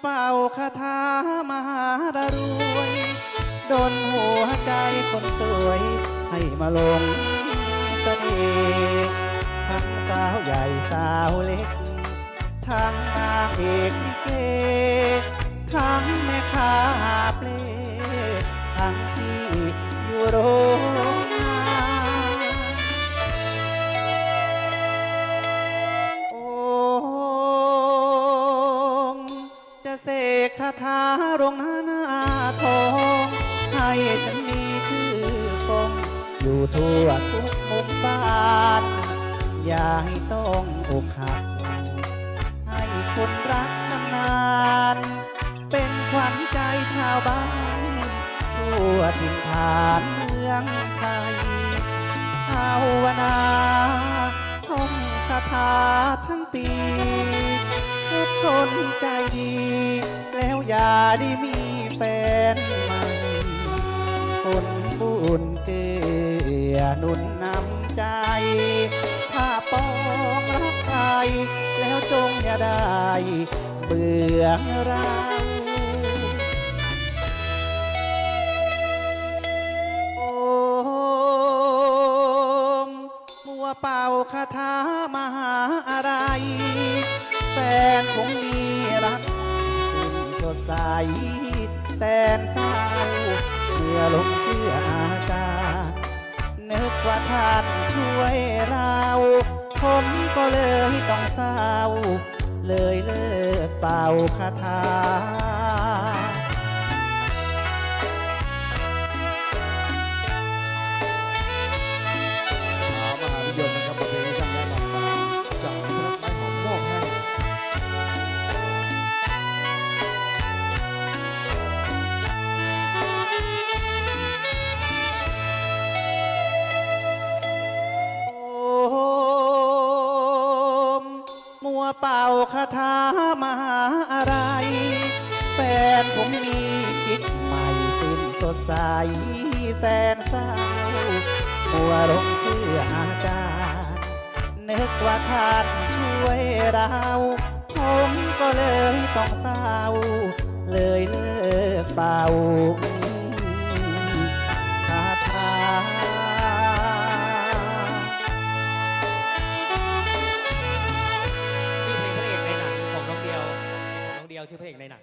เป่าคาถามหารรวยโดนหัวใจคนสวย ให้มาลงเสน่ห์ทั้งสาวใหญ่สาวเล็ก ทั้งนางเอกลิเก ทั้งแม่ค้าเปลทั้งที่ กคาถาลงหน้าหน้าทองให้ฉันมีชื่อกองอยู่ทั่วทุกมุมบ้าน อย่าให้ต้องอกหัก ให้คนรักนานๆเป็นขวัญใจชาวบ้าน ทั่วถิ่นฐานเมืองไทยภาวนาท่องคาถาทั้งปีทุกคนใจดี อย่าได้มีแฟนใหม่คนบุญเกือหนุนนำใจ ถ้าปองรักใคร แล้วจงอย่าได้ เบื่อเราโอมมัวเป่าคาถามหาอะไร แฟนคงมี ใสแต่เศร้าเมื่อลงเชื่ออาจารย์นึกว่าท่านช่วยเรา ผมก็เลยต้องเศร้า เลยเลิกเป่าคาถา เป่าคาถามหาอะไรแฟนผมมีกิ๊กใหม่สิ้นสดใสแสนเศร้ามัวลงเชื่ออาจารย์นึกว่าท่านช่วยเรา ผมก็เลยต้องเศร้า เลยเลิกเป่า ยวชื่อพระเอกในหนัง